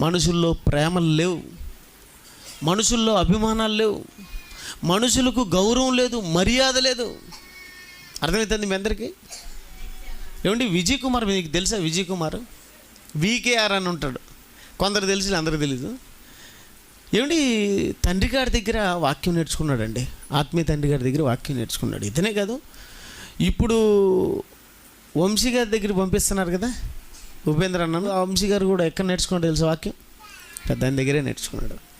మనుషుల్లో ప్రేమలు లేవు. మనుషుల్లో అభిమానాలు లేవు. మనుషులకు గౌరవం లేదు మర్యాద లేదు. అర్థమవుతుంది మీ అందరికీ? ఏమండి విజయ్ కుమార్ మీకు తెలుసా? విజయ్ కుమార్? వికేఆర్ అని ఉంటాడు. కొందరు తెలిసి అందరికి తెలీదు. ఏమిటి తండ్రి గారి దగ్గర వాక్యం నేర్చుకున్నాడండి. ఆత్మీయ తండ్రి గారి దగ్గర వాక్యం నేర్చుకున్నాడు. ఇతనే కాదు. ఇప్పుడు వంశీ గారి దగ్గర పంపిస్తున్నారు కదా? ఉపేంద్ర అన్నాను వంశీ గారు కూడా ఎక్కడ నేర్చుకున్నాడు తెలుసు వాక్యం? పెద్ద ఆయన దగ్గరే నేర్చుకున్నాడు.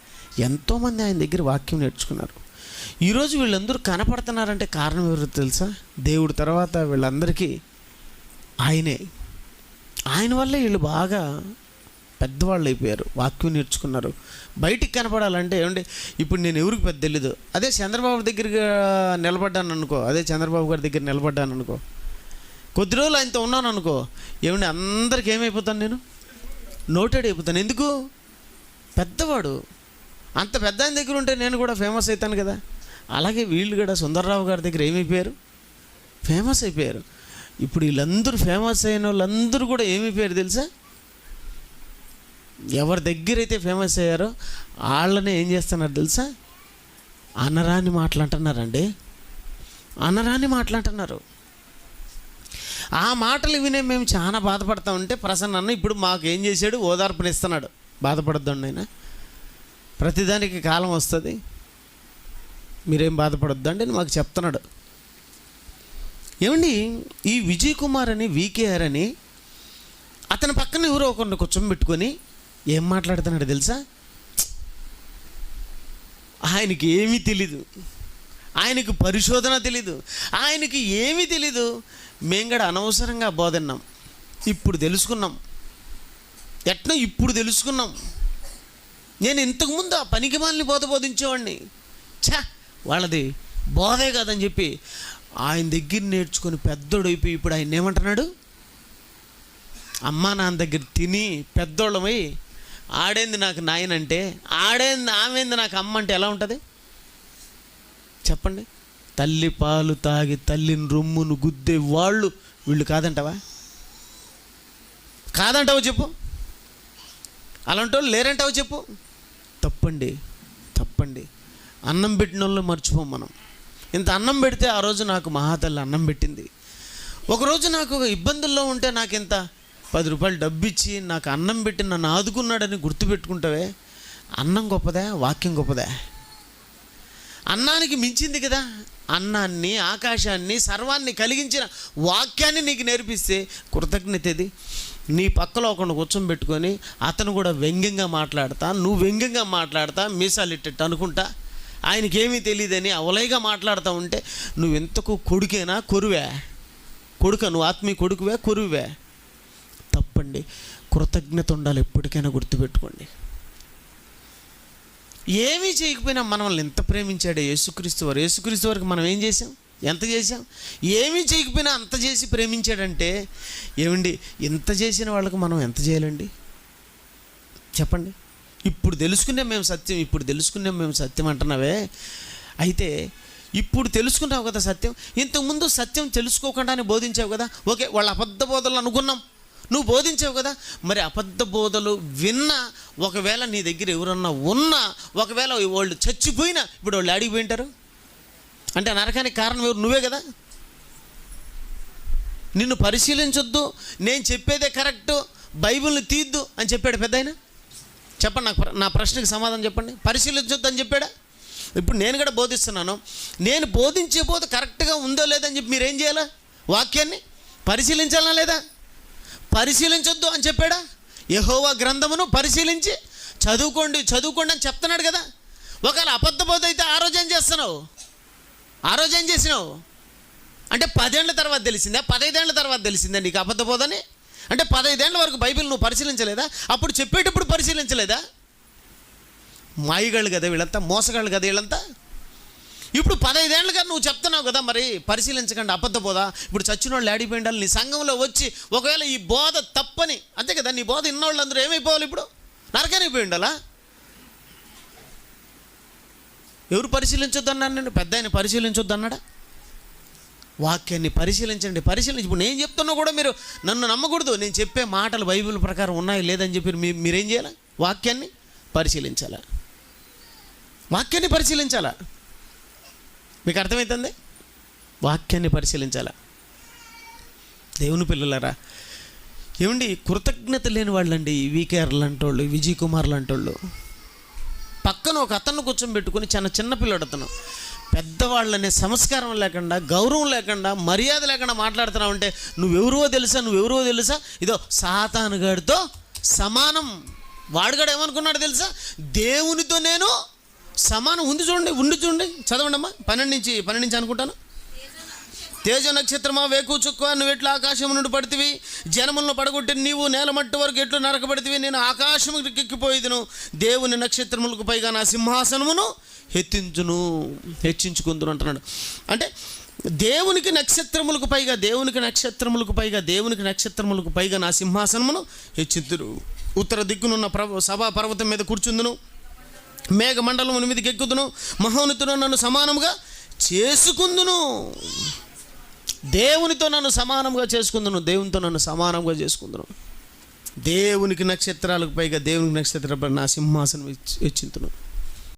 ఎంతోమంది ఆయన దగ్గర వాక్యం నేర్చుకున్నారు. ఈరోజు వీళ్ళందరూ కనపడుతున్నారంటే కారణం ఎవరు తెలుసా? దేవుడి తర్వాత వీళ్ళందరికీ ఆయనే. ఆయన వల్లే వీళ్ళు బాగా పెద్దవాళ్ళు అయిపోయారు. వాక్యం నేర్చుకున్నారు. బయటికి కనపడాలంటే ఏమండి? ఇప్పుడు నేను ఎవరికి పెద్ద తెలీదు. అదే చంద్రబాబు దగ్గరగా నిలబడ్డాను అనుకో అదే చంద్రబాబు గారి దగ్గర నిలబడ్డాను అనుకో కొద్ది రోజులు ఆయనతో ఉన్నాను అనుకో. ఏమండి అందరికి ఏమైపోతాను నేను? నోటెడ్ అయిపోతాను. ఎందుకు? పెద్దవాడు. అంత పెద్ద ఆయన దగ్గర ఉంటే నేను కూడా ఫేమస్ అవుతాను కదా. అలాగే వీళ్ళు కూడా సుందర్రావు గారి దగ్గర ఏమైపోయారు? ఫేమస్ అయిపోయారు. ఇప్పుడు వీళ్ళందరూ ఫేమస్ అయిన వాళ్ళందరూ కూడా ఏమైపోయారు తెలుసా? ఎవరి దగ్గర అయితే ఫేమస్ అయ్యారో వాళ్ళనే ఏం చేస్తున్నారు తెలుసా? అనరాని మాటలంటున్నారండి అనరాని మాటలంటున్నారు ఆ మాటలు వినే మేము చాలా బాధపడతా ఉంటే ప్రసన్న అన్న ఇప్పుడు మాకు ఏం చేశాడు ఓదార్పునిస్తున్నాడు బాధపడద్దండి ఆయన. ప్రతిదానికి కాలం వస్తుంది. మీరేం బాధపడొద్దండి అని మాకు చెప్తున్నాడు. ఏమండి ఈ విజయ్ కుమార్ అని వికేఆర్ అని అతని పక్కన ఎవరో ఒకరిని కూర్చోబెట్టుకొని ఏం మాట్లాడుతున్నాడు తెలుసా? ఆయనకి ఏమీ తెలీదు. ఆయనకు పరిశోధన తెలీదు. ఆయనకి ఏమీ తెలీదు. మేము కూడా అనవసరంగా బోధన్నాం. ఇప్పుడు తెలుసుకున్నాం. ఎట్లా ఇప్పుడు తెలుసుకున్నాం. నేను ఇంతకుముందు ఆ పనికి మాలిని బోధ బోధించేవాడిని ఛా! వాళ్ళది బోధే కాదని చెప్పి ఆయన దగ్గర నేర్చుకొని పెద్దోడైపోయి ఇప్పుడు ఆయన ఏమంటున్నాడు? అమ్మా నాన్న దగ్గర తిని పెద్దోళ్ళమై ఆడేంది నాకు నాయనంటే ఆడేంది ఆమెంది నాకు అమ్మ అంటే ఎలా ఉంటుంది? చెప్పండి. తల్లి పాలు తాగి తల్లిని రొమ్మును గుద్దే వాళ్ళు వీళ్ళు కాదంటావా? కాదంటావు చెప్పు? అలాంటి వాళ్ళు లేరంటావు చెప్పు? తప్పండి తప్పండి. అన్నం పెట్టిన వాళ్ళు మర్చిపోం మనం. ఇంత అన్నం పెడితే ఆ రోజు నాకు మహాతల్లి అన్నం పెట్టింది. ఒకరోజు నాకు ఒక ఇబ్బందుల్లో ఉంటే నాకు ఇంత పది రూపాయలు డబ్బు ఇచ్చి నాకు అన్నం పెట్టి నన్ను ఆదుకున్నాడని గుర్తుపెట్టుకుంటావే? అన్నం గొప్పదా? వాక్యం గొప్పదా? అన్నానికి మించింది కదా. అన్నాన్ని ఆకాశాన్ని సర్వాన్ని కలిగించిన వాక్యాన్ని నీకు నేర్పిస్తే కృతజ్ఞతది. నీ పక్కలో ఒకరిని కూర్చోబెట్టుకొని అతను కూడా వ్యంగ్యంగా మాట్లాడతా నువ్వు వ్యంగ్యంగా మాట్లాడతా మీసాలు ఇట్టట్టు అనుకుంటా. ఆయనకి ఏమీ తెలియదని అవలైగా మాట్లాడుతూ ఉంటే నువ్వు ఎంతకు కొడుకేనా? కొరువే. కొడుక నువ్వు ఆత్మీయ కొడుకువే కొరువే. తప్పండి. కృతజ్ఞత ఉండాలి ఎప్పటికైనా గుర్తుపెట్టుకోండి. ఏమీ చేయకపోయినా మనల్ని ఎంత ప్రేమించాడు యేసుక్రీస్తు వారు? యేసుక్రీస్తు వారికి మనం ఏం చేసాం ఎంత చేసాం ఏమీ చేయకపోయినా అంత చేసి ప్రేమించాడంటే ఏమండి ఇంత చేసిన వాళ్ళకు మనం ఎంత చేయాలండి? చెప్పండి. ఇప్పుడు తెలుసుకునే మేము సత్యం ఇప్పుడు తెలుసుకునే మేము సత్యం అంటున్నావే. అయితే ఇప్పుడు తెలుసుకున్నావు కదా సత్యం? ఇంతకుముందు సత్యం తెలుసుకోకుండానే బోధించావు కదా? ఓకే వాళ్ళ అబద్ధ బోధలు అనుకున్నాం. నువ్వు బోధించావు కదా? మరి అబద్ధ బోధలు విన్నా ఒకవేళ నీ దగ్గర ఎవరన్నా ఉన్నా ఒకవేళ వాళ్ళు చచ్చిపోయినా ఇప్పుడు వాళ్ళు అడిగిపోయింటారు అంటే నరకానికి కారణం ఎవరు? నువ్వే కదా? నిన్ను పరిశీలించొద్దు నేను చెప్పేదే కరెక్టు బైబిల్ని తీద్దు అని చెప్పాడు పెద్ద ఆయన చెప్పండి నాకు నా ప్రశ్నకి సమాధానం చెప్పండి. పరిశీలించొద్దు అని చెప్పాడా? ఇప్పుడు నేను కూడా బోధిస్తున్నాను నేను బోధించే బోధ కరెక్ట్గా ఉందో లేదని చెప్పి మీరేం చేయాలా? వాక్యాన్ని పరిశీలించాలా లేదా? పరిశీలించొద్దు అని చెప్పాడా? యహోవా గ్రంథమును పరిశీలించి చదువుకోండి చదువుకోండి అని చెప్తున్నాడు కదా. ఒకవేళ అబద్ధబోధ అయితే ఆ రోజు ఏం చేస్తున్నావు? ఆ రోజు ఏం చేసినావు? అంటే పదేళ్ళ తర్వాత తెలిసిందా? పదైదేళ్ళ తర్వాత తెలిసిందా నీకు అబద్ధబోధని అంటే పదైదేళ్ళ వరకు బైబిల్ నువ్వు పరిశీలించలేదా? అప్పుడు చెప్పేటప్పుడు పరిశీలించలేదా? మాయగాళ్ళు కదా వీళ్ళంతా మోసగాళ్ళు కదా వీళ్ళంతా? ఇప్పుడు పదైదేళ్ళుగా నువ్వు చెప్తున్నావు కదా మరి పరిశీలించకండి అబద్ధ బోధ. ఇప్పుడు చచ్చిన వాళ్ళు ఆడిపోయిండాలి నీ సంఘంలో వచ్చి ఒకవేళ ఈ బోధ తప్పని అంతే కదా నీ బోధ ఇన్నోళ్ళు అందరూ ఏమైపోవాలి ఇప్పుడు? నరకానికి పోయి ఉండాలా ఎవరు పరిశీలించొద్దు అన్నాను నేను పెద్ద ఆయన పరిశీలించొద్దు అన్నాడా వాక్యాన్ని పరిశీలించండి పరిశీలించి. ఇప్పుడు నేను చెప్తున్నా కూడా మీరు నన్ను నమ్మకూడదు. నేను చెప్పే మాటలు బైబిల్ ప్రకారం ఉన్నాయి లేదని చెప్పి మీ మీరేం చేయాలి? వాక్యాన్ని పరిశీలించాలా? వాక్యాన్ని పరిశీలించాలా? మీకు అర్థమవుతుంది వాక్యాన్ని పరిశీలించాలా? దేవుని పిల్లలరా ఏమండి కృతజ్ఞత లేని వాళ్ళండి వీకేఆర్ లాంటి వాళ్ళు విజయ్ కుమార్ లాంటి వాళ్ళు పక్కన ఒక అతను కూర్చోబెట్టుకుని చిన్న చిన్న పిల్లడు అతను. పెద్దవాళ్ళనే సంస్కారం లేకుండా గౌరవం లేకుండా మర్యాద లేకుండా మాట్లాడుతున్నావు అంటే నువ్వెవరో తెలుసా నువ్వెవరో తెలుసా? ఇదో సాతానుగాడితో సమానం. వాడుగాడు ఏమనుకున్నాడు తెలుసా? దేవునితో నేను సమానం ఉంది చూడండి ఉండి చూడండి. చదవండి అమ్మా పన్నెండు నుంచి పన్నెండు నుంచి అనుకుంటాను. తేజ నక్షత్రమా వేకు చుక్క నువ్వు ఎట్లా ఆకాశం నుండి పడితివి. జనములను పడగొట్టి నీవు నేలమట్టి వరకు ఎట్లు నరకబడితివి. నేను ఆకాశముకి ఎక్కిపోయేదును దేవుని నక్షత్రములకు పైగా నా సింహాసనమును హెచ్చించును హెచ్చించుకుందును అంటున్నాడు. అంటే దేవునికి నక్షత్రములకు పైగా దేవునికి నక్షత్రములకు పైగా దేవునికి నక్షత్రములకు పైగా నా సింహాసనమును హెచ్చింతురు. ఉత్తర దిక్కునున్న ప్రభు సభా పర్వతం మీద కూర్చుందును. మేఘమండలం మీదకి ఎక్కుదును మహోన్నతుడు నన్ను సమానముగా చేసుకుందును. దేవునితో నన్ను సమానంగా చేసుకుందును దేవునితో నన్ను సమానంగా చేసుకుందును. దేవునికి నక్షత్రాలకు పైగా దేవునికి నక్షత్రాలపై నా సింహాసనం ఇచ్చి- ఇచ్చింతును.